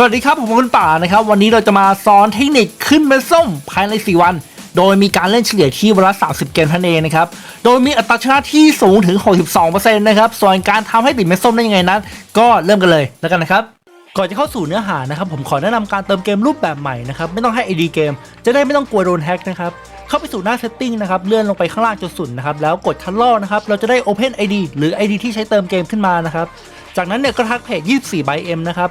สวัสดีครับ ผมคุณป่านะครับ วันนี้เราจะมาสอนเทคนิคขึ้นเป็นส้มภายใน 4 วัน โดยมีการเล่นเฉลี่ยที่วันละ 30 เกมท่านเองนะครับ โดยมีอัตราชนะที่สูงถึง 62%นะครับ ส่วนการทำให้ติดเม็ดส้มได้ยังไงนั้น ก็เริ่มกันเลยแล้วกันนะครับก่อนจะเข้าสู่เนื้อหานะครับผมขอแนะนำการเติมเกมรูปแบบใหม่นะครับไม่ต้องให้ ID เกม จะได้ไม่ต้องกลัวโดนแฮ็กนะครับเข้าไปสู่หน้า setting นะครับเลื่อนลงไปข้างล่างจนสุดนะครับแล้วกดคันลอนะครับเราจะได้ Open ID หรือ ID ที่ใช้เติมเกมขึ้นมานะครับจากนั้นเนี่ยก็ทักเพจ 24 by M นะครับ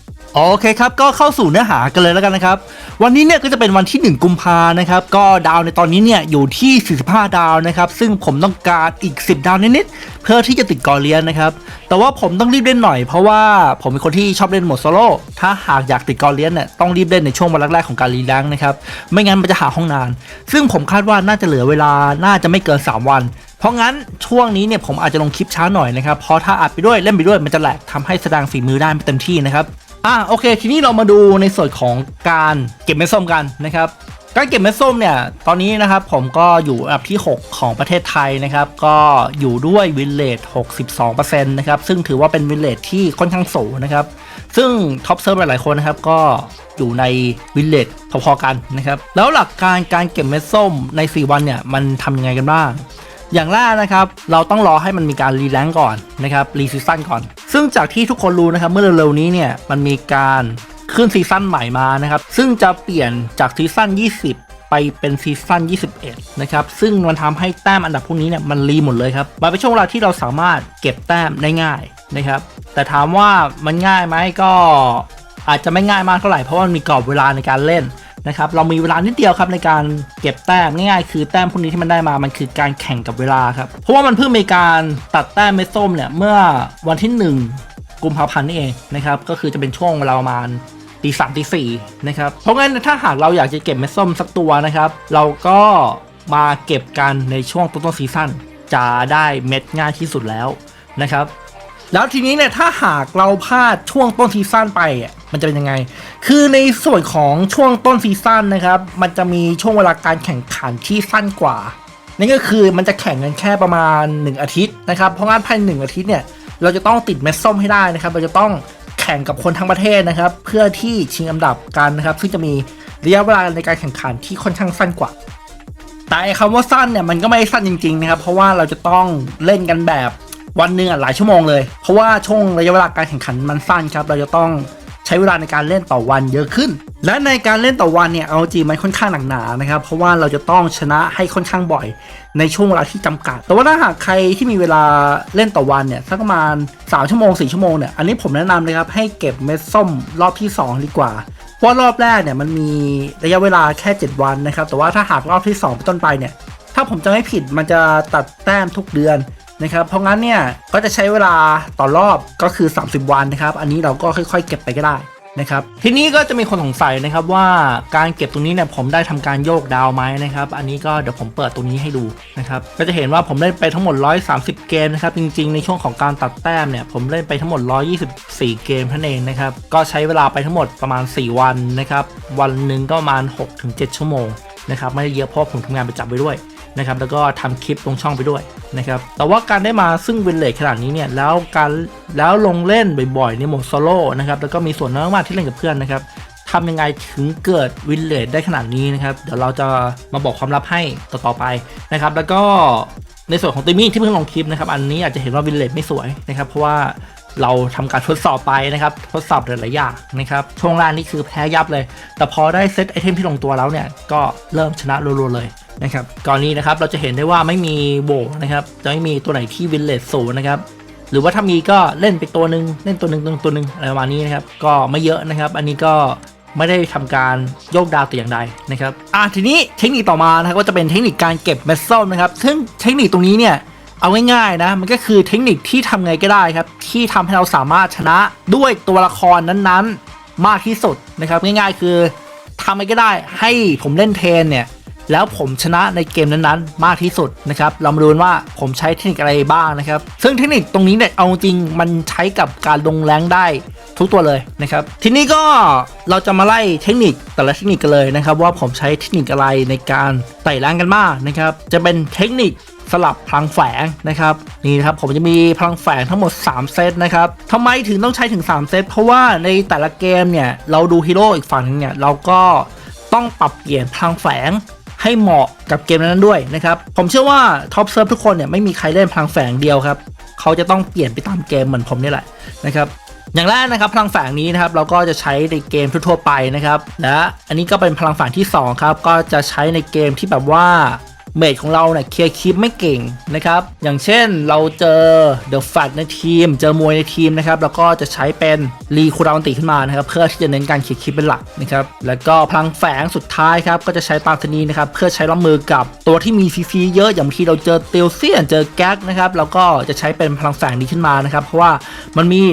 โอเคครับก็เข้าสู่เนื้อหากันเลยแล้วกันนะครับ วันนี้เนี่ยก็จะเป็นวันที่ 1 กุมภานะครับ ก็ดาวในตอนนี้เนี่ยอยู่ที่ 45 ดาวนะครับ ซึ่งผมต้องการอีก 10 ดาวนิดๆเพื่อที่จะติดกอเลียนนะครับ แต่ว่าผมต้องรีบเล่นหน่อยเพราะว่าผมเป็นคนที่ชอบเล่นโหมดโซโล่ถ้าหากอยากติดกอเลียนเนี่ยต้องรีบเล่นในช่วงวันแรกๆของการรีแลงนะครับไม่งั้นมันจะหาห้องนาน ซึ่งผมคาดว่าน่าจะเหลือเวลาน่าจะไม่เกิน 3 วันเพราะงั้นช่วงนี้เนี่ยผมอาจจะลงคลิปช้าหน่อยนะครับ เพราะถ้าอัดไปด้วยเล่นไปด้วยมันจะแหลกทำให้แสดงฝีมือได้ไม่เต็มที่นะครับ อะโอเค ทีนี้เรามาดูในส่วนของการเก็บเม็ดส้มกันนะครับการเก็บเม็ดส้มเนี่ย ตอนนี้นะครับผมก็อยู่อันดับที่ 6 ของประเทศไทยนะครับ ก็อยู่ด้วยวินเลท62%นะครับ ซึ่งถือว่าเป็นวินเลทที่ค่อนข้างสูงนะครับ ซึ่งท็อปเซิร์ฟหลาย ๆ คนนะครับ ก็อยู่ในวินเลทพอ ๆ กันนะครับ แล้วหลักการการเก็บเม็ดส้มใน 4 วันเนี่ย มันทำยังไงกันบ้าง อย่างแรกนะครับ เราต้องรอให้มันมีการรีแลงก์ก่อนนะครับรีซีซั่นก่อน ซึ่งจากที่ทุกคนรู้นะครับเมื่อเร็วๆนี้เนี่ยมันมีการขึ้นซีซั่นใหม่มานะครับ ซึ่งจะเปลี่ยนจากซีซั่น 20ไปเป็นซีซั่น 21 นะครับ ซึ่งมันทำให้แต้มอันดับพวกนี้เนี่ยมันรีหมดเลยครับ มันเป็นช่วงเวลาที่เราสามารถเก็บแต้มได้ง่ายนะครับ แต่ถามว่ามันง่ายไหมก็อาจจะไม่ง่ายมากเท่าไหร่ เพราะว่ามันมีกรอบเวลาในการเล่น นะครับเรามีเวลานิดเดียวครับในการเก็บแต้มง่ายๆ คือแต้มพวกนี้ที่มันได้มามันคือการแข่งกับเวลาครับเพราะว่ามันเพิ่งมีการตัดแต้มเม็ดส้มเนี่ยเมื่อวันที่ 1 กุมภาพันธ์นี่เองนะครับก็คือจะเป็นช่วงเวลาประมาณตีสามตีสี่นะครับเพราะงั้นถ้าหากเราอยากจะเก็บเม็ดส้มสักตัวนะครับ เราก็มาเก็บกันในช่วงต้นๆซีซั่นจะได้เม็ดง่ายที่สุดแล้วนะครับ แล้วทีนี้เนี่ยถ้าหากเราพลาดช่วงต้นซีซั่นไปอะ มันจะเป็นยังไง คือในส่วนของช่วงต้นซีซั่นนะครับ มันจะมีช่วงเวลาการแข่งขันที่สั้นกว่า นั่นก็คือมันจะแข่งกันแค่ประมาณ 1 อาทิตย์นะครับ เพราะงั้นภายในหนึ่งอาทิตย์เนี่ย เราจะต้องติดเม็ดส้มให้ได้นะครับ เราจะต้องแข่งกับคนทั้งประเทศนะครับ เพื่อที่ชิงอันดับกันนะครับ ซึ่งจะมีระยะเวลาในการแข่งขันที่ค่อนข้างสั้นกว่า แต่คำว่าสั้นเนี่ยมันก็ไม่สั้นจริงๆนะครับ เพราะว่าเราจะต้องเล่นกันแบบวันหนึ่งอะหลายชั่วโมงเลย เพราะว่าช่วงระยะเวลาการแข่งขันมันสั้นครับ เราจะต้อง ช้เวลาในการเล่นต่อวันเยอะขึ้น และในการเล่นต่อวันเนี่ยเอาจริงมันค่อนข้างหนักหนานะครับ เพราะว่าเราจะต้องชนะให้ค่อนข้างบ่อย ในช่วงเวลาที่จำกัด แต่ว่าถ้าหากใครที่มีเวลาเล่นต่อวันเนี่ยสักประมาณ3ชั่วโมง4ชั่วโมงเนี่ยอันนี้ผมแนะนำเลยครับให้เก็บเม็ดส้มรอบที่ 2 ดีกว่าเพราะรอบแรกเนี่ยมันมีระยะเวลาแค่ 7 วันนะครับ แต่ว่าถ้าหากรอบที่2เป็นต้นไปเนี่ย ถ้าผมจะไม่ผิดมันจะตัดแต้มทุกเดือน นะครับ เพราะงั้นเนี่ยก็จะใช้เวลาต่อรอบก็คือ 30 วันนะครับ อันนี้เราก็ค่อยๆ เก็บไปก็ได้นะครับทีนี้ก็จะมีคนสงสัยนะครับว่าการเก็บตรงนี้เนี่ยผมได้ทำการโยกดาวไหมนะครับ อันนี้ก็เดี๋ยวผมเปิดตรงนี้ให้ดูนะครับก็จะเห็นว่าผมเล่นไปทั้งหมด 130 เกมนะครับจริงๆ ในช่วงของการตัดแต้มเนี่ยผมเล่นไปทั้งหมด 124 เกมเท่านั้นเองนะครับก็ใช้เวลาไปทั้งหมดประมาณ 4 วันนะครับวันหนึ่งก็ประมาณ 6-7 ชั่วโมงนะครับไม่ได้เยอะเพราะผมทำงานประจำไปด้วย นะครับแล้วก็ทำคลิปลงช่องไปด้วยนะครับแต่ว่าการได้มาซึ่งวินเลจขนาดนี้เนี่ยแล้วการแล้วลงเล่นบ่อยๆในโหมดโซโล่นะครับแล้วก็มีส่วนน้อยมากที่เล่นกับเพื่อนนะครับทำยังไงถึงเกิดวินเลจได้ขนาดนี้นะครับเดี๋ยวเราจะมาบอกความลับให้ต่อๆไปนะครับแล้วก็ในส่วนของติมี่ที่เพิ่งลงคลิปนะครับอันนี้อาจจะเห็นว่าวินเลจไม่สวยนะครับเพราะว่า เราทำการทดสอบไปนะครับทดสอบหลายๆอย่างนะครับช่วงแรกนี่คือแพ้ยับเลย แต่พอได้เซตไอเทมที่ลงตัวแล้วเนี่ยก็เริ่มชนะรัวๆเลยนะครับก่อนนี้นะครับเราจะเห็นได้ว่าไม่มีโบนะครับจะไม่มีตัวไหนที่วินเลสสูนะครับหรือว่าถ้ามีก็เล่นไปตัวหนึ่งเล่นตัวหนึ่งตัวหนึ่งตัวหนึ่งอะไรประมาณนี้นะครับก็ไม่เยอะนะครับ อันนี้ก็ไม่ได้ทำการโยกดาวแต่อย่างใดนะครับอะทีนี้เทคนิคต่อมานะครับก็จะเป็นเทคนิคการเก็บเมสเซลนะครับซึ่งเทคนิคตรงนี้เนี่ย เอาง่ายๆนะมันก็คือเทคนิคที่ทำไงก็ได้ครับ ที่ทำให้เราสามารถชนะด้วยตัวละครนั้นๆ มากที่สุดนะครับ ง่ายๆคือทำไงก็ได้ให้ผมเล่นเทนเนี่ยแล้วผมชนะในเกมนั้นๆ มากที่สุดนะครับ เรามาดูนว่าผมใช้เทคนิคอะไรบ้างนะครับ ซึ่งเทคนิคตรงนี้เนี่ยเอาจริงมันใช้กับการลงแรงได้ทุกตัวเลยนะครับ ทีนี้ก็เราจะมาไล่เทคนิคแต่ละเทคนิคกันเลยนะครับ ว่าผมใช้เทคนิคอะไรในการไต่แรงกันมากนะครับ จะเป็นเทคนิค สลับพลังแฝงนะครับนี่นะครับผมจะมีพลังแฝงทั้งหมด 3 เซตนะครับทำไมถึงต้องใช้ถึง 3 เซตเพราะว่าในแต่ละเกมเนี่ยเราดูฮีโร่อีกฝั่งหนึงเนี่ยเราก็ต้องปรับเปลี่ยนพลังแฝงให้เหมาะกับเกมนั้นด้วยนะครับผมเชื่อว่าท็อปเซิร์ฟทุกคนเนี่ยไม่มีใครเล่นพลังแฝงเดียวครับเขาจะต้องเปลี่ยนไปตามเกมเหมือนผมนี่แหละนะครับอย่างแรกนะครับพลังแฝงนี้นะครับเราก็จะใช้ในเกมทั่วๆไปนะครับและอันนี้ก็เป็นพลังแฝงที่ 2 ครับ ก็จะใช้ในเกมที่แบบว่า เมจของเราเนี่ยเคลียร์คลิปไม่เก่งนะครับ อย่างเช่นเราเจอเดอะแฟตในทีม เจอมวยในทีมนะครับ แล้วก็จะใช้เป็นรีคูดาวน์ติขึ้นมานะครับ เพื่อที่จะเน้นการเคลียร์คลิปเป็นหลักนะครับ แล้วก็พลังแฝงสุดท้ายครับ ก็จะใช้ตามชนีนะครับ เพื่อใช้รับมือกับตัวที่มีซีซีเยอะ อย่างที่เราเจอเตลเซียน เจอแก๊กนะครับ แล้วก็จะใช้เป็นพลังแฝงนี้ขึ้นมานะครับ เพราะว่ามันมี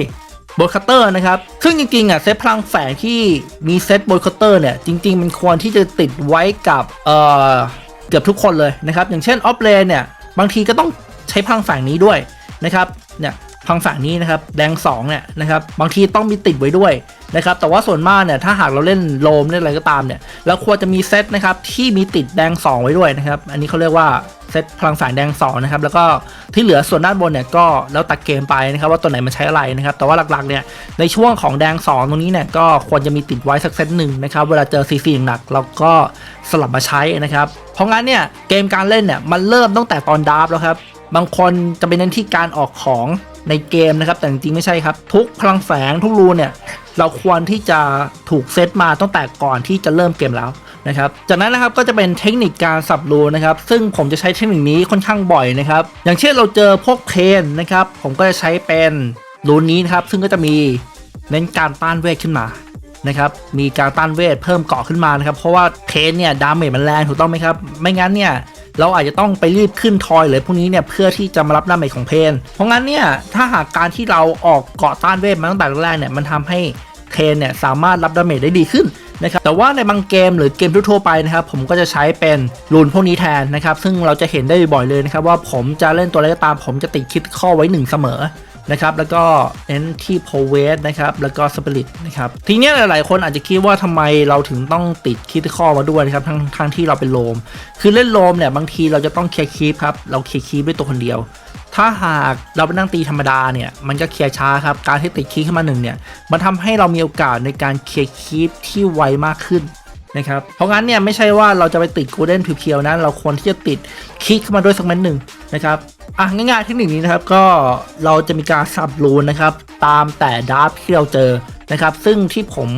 บทคัตเตอร์นะครับ ซึ่งจริงๆอะเซตพลังแฝงที่มีเซตบทคัตเตอร์เนี่ย จริง ๆ มันควรที่จะติดไว้กับเอ่อ เกือบทุกคนเลยนะครับ อย่างเช่นออฟเลนเนี่ย บางทีก็ต้องใช้พลังฝั่งนี้ด้วยนะครับ เนี่ยพลังฝั่งนี้นะครับ แดง2เนี่ยนะครับ บางทีต้องมีติดไว้ด้วย นะครับแต่ว่าส่วนมากเนี่ยถ้าหากเราเล่นโลมเล่นอะไรก็ตามเนี่ยเราควรจะมีเซตนะครับที่มีติดแดง 2 ไว้ด้วยนะครับอันนี้เขาเรียกว่าเซตพลังแฝงแดง2นะครับแล้วก็ที่เหลือส่วนด้านบนเนี่ยก็แล้วตัดเกมไปนะครับว่าตัวไหนมันใช้อะไรนะครับแต่ว่าหลักๆเนี่ยในช่วงของแดง 2 ตรงนี้เนี่ยก็ควรจะมีติดไว้สักเซตหนึ่งนะครับเวลาเจอซีซีหนักเราก็สลับมาใช้นะครับเพราะงั้นเนี่ยเกมการเล่นเนี่ยมันเริ่มตั้งแต่ตอนดาร์ฟแล้วครับบางคนจะเป็นเน้นที่การออกของ ในเกมนะครับ แต่จริงๆไม่ใช่ครับ ทุกพลังแฝงทุกรูเนี่ยเราควรที่จะถูกเซตมาตั้งแต่ก่อนที่จะเริ่มเกมแล้วนะครับจากนั้นนะครับก็จะเป็นเทคนิคการสับรูนะครับ ซึ่งผมจะใช้เทคนิคนี้ค่อนข้างบ่อยนะครับ อย่างเช่นเราเจอพวกเพนนะครับ ผมก็จะใช้เป็นรูนี้นะครับ ซึ่งก็จะมีเน้นการต้านเวทขึ้นมานะครับมีการต้านเวทเพิ่มเกาะขึ้นมานะครับ เพราะว่าเทนเนี่ยดาเมจมันแรงถูกต้องไหมครับ ไม่งั้นเนี่ย เราอาจจะต้องไปรีบขึ้นทอยเลยพวกนี้เนี่ยเพื่อที่จะมารับดาเมจของเพน เพราะงั้นเนี่ยถ้าหากการที่เราออกเกาะต้านเวทมาตั้งแต่แรกเนี่ยมันทำให้เพนเนี่ยสามารถรับดาเมจได้ดีขึ้นนะครับแต่ว่าในบางเกมหรือเกมทั่วไปนะครับผมก็จะใช้เป็นรูนพวกนี้แทนนะครับซึ่งเราจะเห็นได้บ่อยเลยนะครับว่าผมจะเล่นตัวอะไรก็ตามผมจะติดคิดข้อไว้หนึ่งเสมอ นะครับแล้วก็เน้นที่โพเวสนะครับแล้วก็สปิริตนะครับทีนี้หลายๆ คนอาจจะคิดว่าทำไมเราถึงต้องติดคิดข้อมาด้วยนะครับทั้งทั้งที่เราเป็นโลม คือเล่นโลมเนี่ยบางทีเราจะต้องเคลียร์คีปครับเราเคลียร์คีปด้วยตัวคนเดียว ถ้าหากเราไปนั่งตีธรรมดาเนี่ยมันก็เคลียร์ช้าครับการที่ติดคีปขึ้นมาหนึ่งเนี่ยมันทำให้เรามีโอกาสในการเคลียร์คีปที่ไวมากขึ้น นะครับเพราะงั้นเนี่ยไม่ใช่ว่าเราจะไปติดโกลเด้นเพียวๆนะเราควรที่จะติดคิกเข้ามาด้วยสักเม็ดหนึ่งนะครับอะง่ายๆเทคนิคนี้นะครับก็เราจะมีการสับรูนนะครับตามแต่ดาร์ฟที่เราเจอนะครับซึ่งที่ผม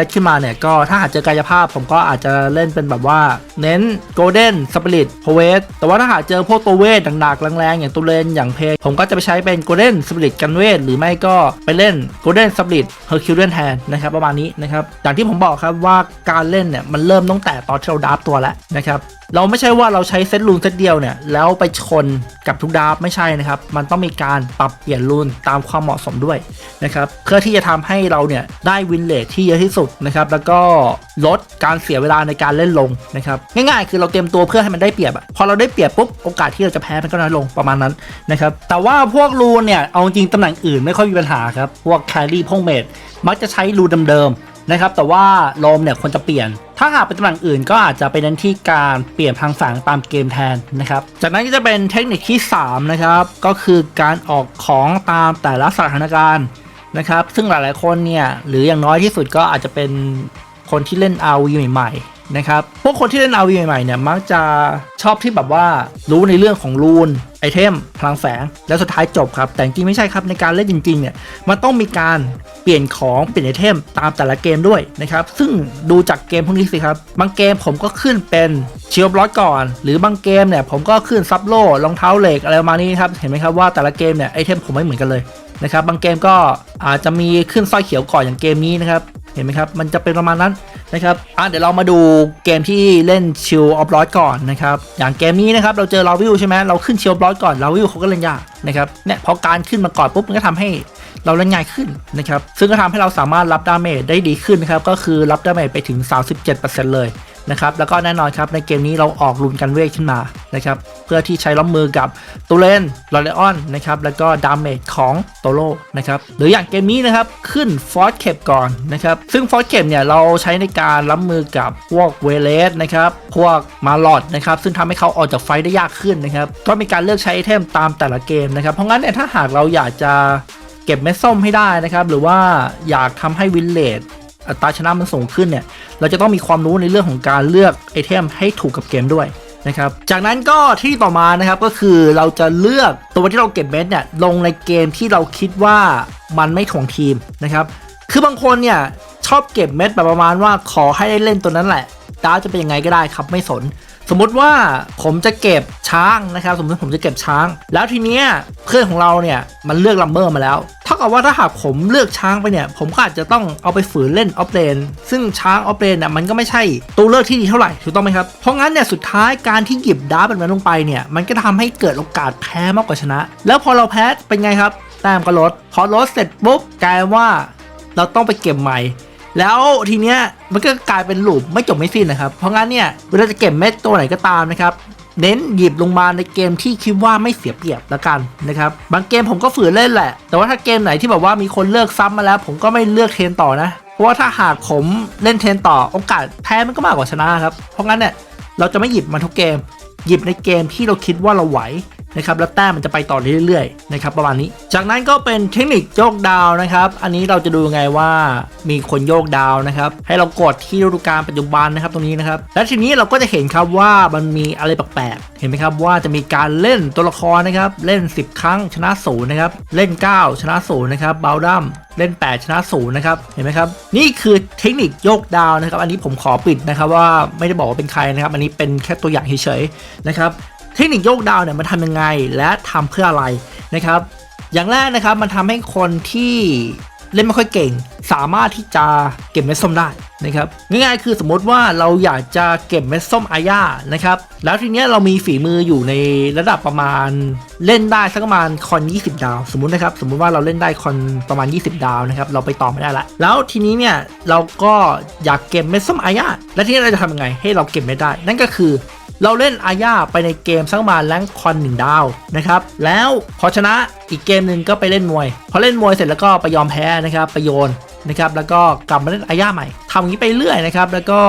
ซตขึ้นมาเนี่ยก็ถ้าหากเจอกายภาพผมก็อาจจะเล่นเป็นแบบว่า เน้นโกลเด้นสปิริตโพเวสแต่ว่าถ้าหากเจอพวกตัวเวทหนักๆแรงๆอย่างตัวเลนอย่างเพลผมก็จะไปใช้เป็นโกลเด้นสปิริตกันเวทหรือไม่ก็ไปเล่นโกลเด้นสปิริตเฮอร์คิวเดนแทนนะครับประมาณนี้นะครับอย่างที่ผมบอกครับว่าการเล่นเนี่ยมันเริ่มตั้งแต่ตอนที่เราดับตัวแล้วนะครับเราไม่ใช่ว่าเราใช้เซตรูนเซตเดียวเนี่ยแล้วไปชนกับทุกดับไม่ใช่นะครับ มันต้องมีการปรับเปลี่ยนรูนตามความเหมาะสมด้วยนะครับเพื่อที่จะทำให้เราเนี่ยได้วินเลทที่เยอะที่สุดนะครับแล้วก็ลดการเสียเวลาในการเล่นลงนะครับง่ายๆ คือเราเตรียมตัวเพื่อให้มันได้เปรียบอะพอเราได้เปรียบปุ๊บโอกาสที่เราจะแพ้มันก็น้อยลงประมาณนั้นนะครับแต่ว่าพวกรูนเนี่ยเอาจริงตำแหน่งอื่นไม่ค่อยมีปัญหาครับพวกแครี่พงเมดมักจะใช้รูเดิมๆนะครับแต่ว่าลมเนี่ยควรจะเปลี่ยนถ้าหากเป็นตำแหน่งอื่นก็อาจจะเป็นเน้นที่การเปลี่ยนทางฝังตามเกมแทนนะครับ จากนั้นก็จะเป็นเทคนิคที่ 3 นะครับ ก็คือการออกของตามแต่ละสถานการณ์ นะครับ ซึ่งหลายๆคนเนี่ยหรืออย่างน้อยที่สุดก็อาจจะเป็นคนที่เล่น RV ใหม่ๆนะครับพวกคนที่เล่น RV ใหม่ๆเนี่ยมักจะชอบที่แบบว่ารู้ในเรื่องของรูนไอเทมพลังแฝงแล้วสุดท้ายจบครับ แต่จริงไม่ใช่ครับในการเล่นจริงๆเนี่ยมันต้องมีการเปลี่ยนของเปลี่ยนไอเทมตามแต่ละเกมด้วยนะครับ ซึ่งดูจากเกมพวกนี้สิครับ บางเกมผมก็ขึ้นเป็นเชียร์บล็อตก่อน หรือบางเกมเนี่ยผมก็ขึ้นซับโล่รองเท้าเหล็กอะไรประมาณนี้ครับ เห็นไหมครับว่าแต่ละเกมเนี่ยไอเทมผมไม่เหมือนกันเลย นะครับบางเกมก็อาจจะมีขึ้นสร้อยเขียวก่อนอย่างเกมนี้นะครับเห็นไหมครับมันจะเป็นประมาณนั้นนะครับอะเดี๋ยวเรามาดูเกมที่เล่นชิลออฟลอดก่อนนะครับอย่างเกมนี้นะครับเราเจอลาวิวใช่ไหมเราขึ้นชิลออฟลอดก่อนลาวิวเขาก็เล่นยากนะครับเนี่ยพอการขึ้นมาก่อนปุ๊บมันก็ทำให้เราเล่นง่ายขึ้นนะครับซึ่งก็ทำให้เราสามารถรับดาเมจได้ดีขึ้นนะครับก็คือรับดาเมจไปถึง 37%เลยนะครับแล้วก็แน่นอนครับในเกมนี้เราออกรุนกันเวทขึ้นมานะครับเพื่อที่ใช้รับมือกับตูเลนลอเรออนนะครับแล้วก็ดาเมจของโตโลนะครับหรืออย่างเกมนี้นะครับขึ้นฟอสเคปก่อนนะครับซึ่งฟอสเคปเนี่ยเราใช้ในการรับมือกับพวกเวเลสนะครับพวกมาลอดนะครับซึ่งทำให้เขาออกจากไฟได้ยากขึ้นนะครับก็มีการเลือกใช้ไอเทมตามแต่ละเกมนะครับเพราะงั้นเนี่ยถ้าหากเราอยากจะเก็บเม็ดส้มให้ได้นะครับหรือว่าอยากทำให้วินเลด อัตราชนะมันสูงขึ้นเนี่ย เราจะต้องมีความรู้ในเรื่องของการเลือกไอเทมให้ถูกกับเกมด้วยนะครับ จากนั้นก็ที่ต่อมานะครับก็คือเราจะเลือกตัวที่เราเก็บเม็ดเนี่ยลงในเกมที่เราคิดว่ามันไม่ถ่วงทีมนะครับ คือบางคนเนี่ยชอบเก็บเม็ดแบบประมาณว่าขอให้ได้เล่นตัวนั้นแหละ ดาวจะเป็นยังไงก็ได้ครับไม่สน สมมติว่าผมจะเก็บช้างนะครับ สมมติผมจะเก็บช้าง แล้วทีเนี้ยเพื่อนของเราเนี่ยมันเลือกลัมเบอร์มาแล้วเท่ากับว่าถ้าหากผมเลือกช้างไปเนี่ย ผมก็อาจจะต้องเอาไปฝืนเล่นออฟเลนซึ่งช้างออฟเลนเนี่ยมันก็ไม่ใช่ตัวเลือกที่ดีเท่าไหร่ถูกต้องไหมครับเพราะงั้นเนี่ยสุดท้ายการที่หยิบดาร์แบบนั้นลงไปเนี่ยมันก็ทำให้เกิดโอกาสแพ้มากกว่าชนะ แล้วพอเราแพ้เป็นไงครับแต้มก็ลดพอลดเสร็จปุ๊บกลายว่าเราต้องไปเก็บใหม่ แล้วทีเนี้ยมันก็กลายเป็นลูปไม่จบไม่สิ้นนะครับ เพราะงั้นเนี่ยเวลาจะเก็บเม็ดตัวไหนก็ตามนะครับเน้นหยิบลงมาในเกมที่คิดว่าไม่เสียเปรียบละกันนะครับบางเกมผมก็ฝืนเล่นแหละ แต่ว่าถ้าเกมไหนที่แบบว่ามีคนเลือกซ้ำมาแล้ว ผมก็ไม่เลือกเทนต่อนะ เพราะว่าถ้าหากผมเล่นเทนต่อโอกาสแพ้มันก็มากกว่าชนะครับ เพราะงั้นเนี่ยเราจะไม่หยิบมาทุกเกม หยิบในเกมที่เราคิดว่าเราไหว นะครับแล้วแต้มมันจะไปต่อเรื่อยๆนะครับประมาณนี้ จากนั้นก็เป็นเทคนิคโยกดาวนะครับ อันนี้เราจะดูไงว่ามีคนโยกดาวนะครับให้เรากดที่ฤดูกาลปัจจุบันนะครับตรงนี้นะครับแล้วทีนี้เราก็จะเห็นครับว่ามันมีอะไรแปลกๆเห็นไหมครับว่าจะมีการเล่นตัวละครนะครับเล่น 10 ครั้งชนะศูนย์นะครับเล่น 9 ชนะศูนย์นะครับเบลดัมเล่น 8 ชนะศูนย์นะครับเห็นไหมครับนี่คือเทคนิคโยกดาวนะครับ อันนี้ผมขอปิดนะครับว่าไม่ได้บอกว่าเป็นใครนะครับ อันนี้เป็นแค่ตัวอย่างเฉยๆนะครับ เทคนิคโยกดาวเนี่ยมันทำยังไงและทำเพื่ออะไรนะครับ อย่างแรกนะครับมันทำให้คนที่เล่นไม่ค่อยเก่ง สามารถที่จะเก็บเม็ดส้มได้นะครับง่ายๆคือสมมติว่าเราอยากจะเก็บเม็ดส้มอาญานะครับ แล้วทีเนี้ยเรามีฝีมืออยู่ในระดับประมาณเล่นได้สักประมาณคอน 20 ดาว สมมตินะครับ สมมุติว่าเราเล่นได้คอนประมาณ 20 ดาวนะครับ เราไปต่อไม่ได้ละ แล้วทีนี้เนี่ยเราก็อยากเก็บเม็ดส้มอาญาแล้วทีนี้เราจะทำยังไงให้เราเก็บไม่ได้ นั่นก็คือ เราเล่นอาญาไปในเกมสักมาแรงคอนหนึ่งดาวนะครับ แล้วพอชนะอีกเกมหนึ่งก็ไปเล่นมวย พอเล่นมวยเสร็จแล้วก็ไปยอมแพ้นะครับไปโยนนะครับแล้วก็กลับมาเล่นอาญาใหม่ทำอย่างนี้ไปเรื่อยนะครับแล้วก็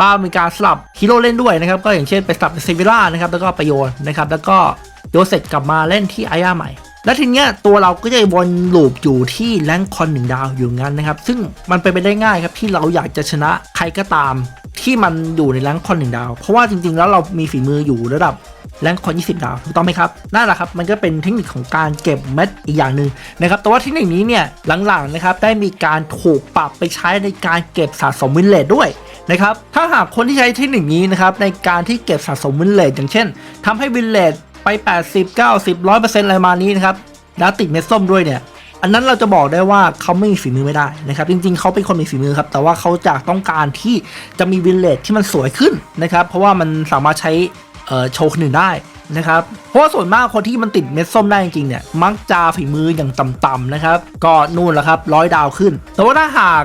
ก็มีการสลับฮีโร่เล่นด้วยนะครับก็อย่างเช่นไปสลับเซวิล่านะครับแล้วก็ไปโยนนะครับแล้วก็โยนเสร็จกลับมาเล่นที่อาญาใหม่แล้วทีเนี้ยตัวเราก็จะวนลูปอยู่ที่แรงคอนหนึ่งดาวอยู่งั้นนะครับ ซึ่งมันเป็นไปได้ง่ายครับที่เราอยากจะชนะใครก็ตาม ที่มันอยู่ในแรงคอนหนึ่งดาว เพราะว่าจริงๆ แล้วเรามีฝีมืออยู่ระดับแรงคอน 20 ดาว ถูกต้องไหมครับ นั่นแหละครับ มันก็เป็นเทคนิคของการเก็บเม็ดอีกอย่างหนึ่งนะครับ แต่ว่าเทคนิคนี้เนี่ยหลังๆนะครับได้มีการถูกปรับไปใช้ในการเก็บสะสมวินเลดด้วยนะครับ ถ้าหากคนที่ใช้เทคนิคนี้นะครับในการที่เก็บสะสมวินเลดอย่างเช่นทำให้วินเลดไป 80 90 100%อะไรมานี้นะครับแล้วติดเม็ดส้มด้วยเนี่ย อันนั้นเราจะบอกได้ว่าเขาไม่มีฝีมือไม่ได้นะครับจริงๆเขาเป็นคนมีฝีมือครับแต่ว่าเขาจะต้องการที่จะมีวิลเลจที่มันสวยขึ้นนะครับเพราะว่ามันสามารถใช้โชว์คนอื่นได้นะครับเพราะว่าส่วนมากคนที่มันติดเม็ดส้มได้จริงๆเนี่ยมักจะฝีมืออย่างต่ำๆนะครับ ก็นู่นแหละครับร้อยดาวขึ้น แต่ว่าถ้าหาก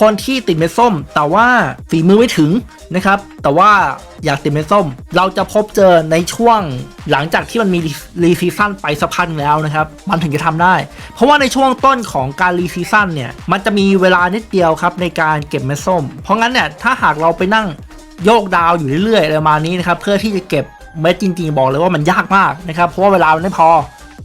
คนที่ติดเม็ดส้ม แต่ว่าฝีมือไม่ถึงนะครับ แต่ว่าอยากติดเม็ดส้ม เราจะพบเจอในช่วงหลังจากที่มันมีรีซีซั่นไปสักพักหนึ่งแล้วนะครับ มันถึงจะทำได้ เพราะว่าในช่วงต้นของการรีซีซั่นเนี่ย มันจะมีเวลานิดเดียวครับในการเก็บเม็ดส้ม เพราะงั้นเนี่ยถ้าหากเราไปนั่งโยกดาวอยู่เรื่อยๆประมาณนี้นะครับเพื่อที่จะเก็บเม็ดจริงๆ บอกเลยว่ามันยากมากนะครับเพราะว่าเวลามันไม่พอ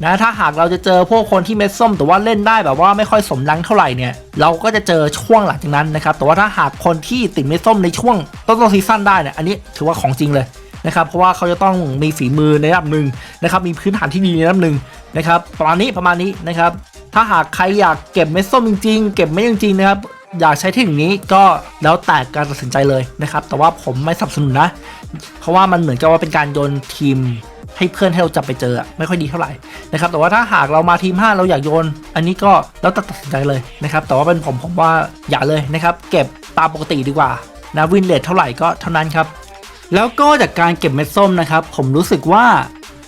นะถ้าหากเราจะเจอพวกคนที่เม็ดส้มแต่ว่าเล่นได้แบบว่าไม่ค่อยสมรังเท่าไหร่เนี่ยเราก็จะเจอช่วงหลังจากนั้นนะครับแต่ว่าถ้าหากคนที่ติดเม็ดส้มในช่วงต้นซีซั่นได้เนี่ยอันนี้ถือว่าของจริงเลยนะครับเพราะว่าเขาจะต้องมีฝีมือในระดับหนึ่งนะครับมีพื้นฐานที่ดีในระดับหนึ่งนะครับประมาณนี้ประมาณนี้นะครับถ้าหากใครอยากเก็บเม็ดส้มจริงๆ เก็บไม่จริงๆนะครับอยากใช้เทคนิคนี้ก็แล้วแต่การตัดสินใจเลยนะครับแต่ว่าผมไม่สนับสนุนนะ เพราะว่ามันเหมือนกับว่าเป็นการโยนทีม ให้เพื่อนให้เราจับไปเจอไม่ค่อยดีเท่าไหร่นะครับแต่ว่าถ้าหากเรามาทีม 5 เราอยากโยน อันนี้ก็แล้วตัดสินใจเลยนะครับแต่ว่าเป็นผมผมว่าอย่าเลยนะครับเก็บตามปกติดีกว่านะวินเลทเท่าไหร่ก็เท่านั้นครับแล้วก็จากการเก็บเม็ดส้มนะครับผมรู้สึกว่า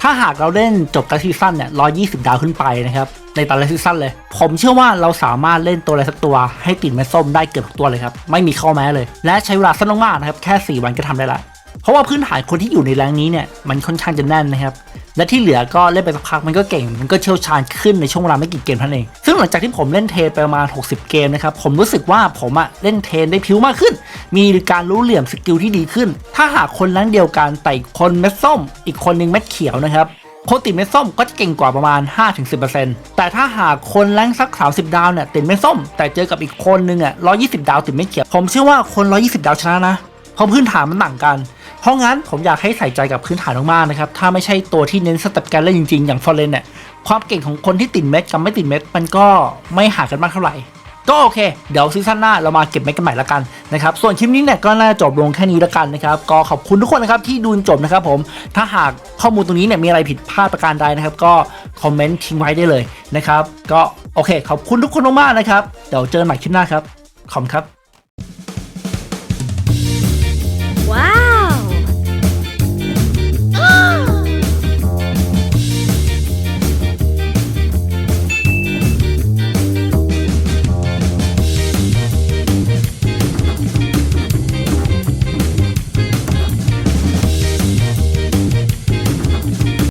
ถ้าหากเราเล่นจบการซีซั่นเนี่ย120ดาวขึ้นไปนะครับในแต่ละซีซั่นเลย ผมเชื่อว่าเราสามารถเล่นตัวอะไรสักตัว ให้ติดเม็ดส้มได้เกือบทุกตัวเลยครับ ไม่มีข้อแม้เลย และใช้เวลาสั้นมากๆนะครับ แค่ 4 วันก็ทำได้ละ ราะว่าพื้นฐานคนที่อยู่ในแรงนี้เนี่ยมันค่อนข้างจะแน่นนะครับ และที่เหลือก็เล่นไปสักพักมันก็เก่ง มันก็เชี่ยวชาญขึ้นในช่วงเวลาไม่กี่เกมเท่านั้นเอง ซึ่งหลังจากที่ผมเล่นเทรนไปประมาณ 60 เกมนะครับ ผมรู้สึกว่าผมอะเล่นเทนได้ผิวมากขึ้น มีการรู้เหลี่ยมสกิลที่ดีขึ้น ถ้าหากคนแรงเดียวกันแต่คนเม็ดส้ม อีกคนหนึงเม็ดเขียวนะครับคนติดเม็ดส้มก็จะเก่งกว่าประมาณ 5-10%แต่ถ้าหากคนแรงสัก 30 ดาวเนี่ยติดเม็ดส้ม แต่เจอกับอีกคนนึงอะ120 ดาวติดเม็ดเขียว ผมเชื่อว่าคน 120 ดาวชนะนะ เพราะพื้นฐานมันต่างกัน เพราะงั้นผมอยากให้ใส่ใจกับพื้นฐานมากๆนะครับ ถ้าไม่ใช่ตัวที่เน้นสเต็ปการเล่นจริงๆ อย่างฟอร์เรนเนี่ย ความเก่งของคนที่ติดเม็ดกับไม่ติดเม็ดมันก็ไม่ห่างกันมากเท่าไหร่ ก็โอเค เดี๋ยวซีซั่นหน้าเรามาเก็บเม็ดกันใหม่ละกันนะครับ ส่วนคลิปนี้เนี่ยก็น่าจะจบลงแค่นี้ละกันนะครับ ก็ขอบคุณทุกคนนะครับที่ดูจนจบนะครับผม ถ้าหากข้อมูลตรงนี้เนี่ยมีอะไรผิดพลาดประการใดนะครับ ก็คอมเมนต์ทิ้งไว้ได้เลยนะครับ ก็โอเค ขอบคุณทุกคนมากๆนะครับ เดี๋ยวเจอกันใหม่คลิปหน้าครับ ขอบคุณครับ